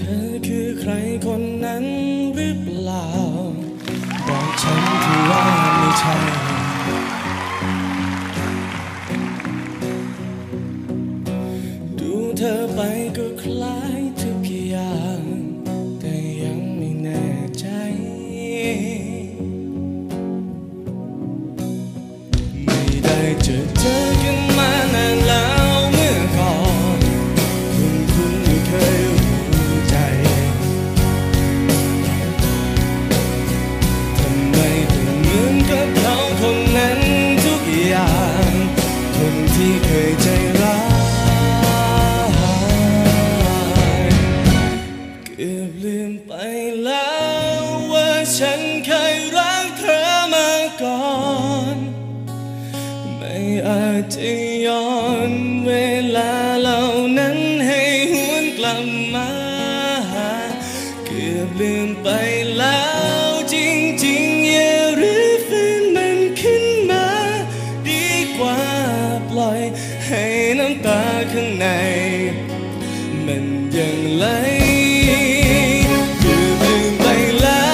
เธอคือใครคนนั้นหรือเปล่า บอกฉันทีว่าไม่ใช่ ดูเธอไปก็คล้ายทุกอย่าง แต่ยังไม่แน่ใจ ไม่ได้เจอเจอางคนที่เคยใจร้ายเกือบลืมไปแล้วว่าฉันเคยรักเธอมาก่อน ไม่อาจจะย้อนเวลาเหล่านั้นให้หวนกลับมา เกือบลืมไปแล้ว ล่อยให้น้ำตาข้างใน มันยังไหลเกือบลืมไปแล้ว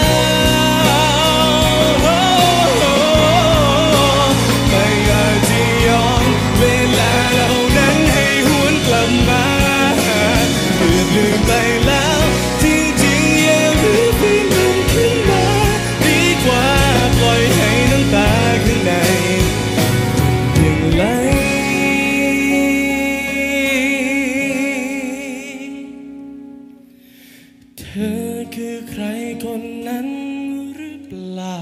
ธอคือใครคนนั้นหรือเปล่า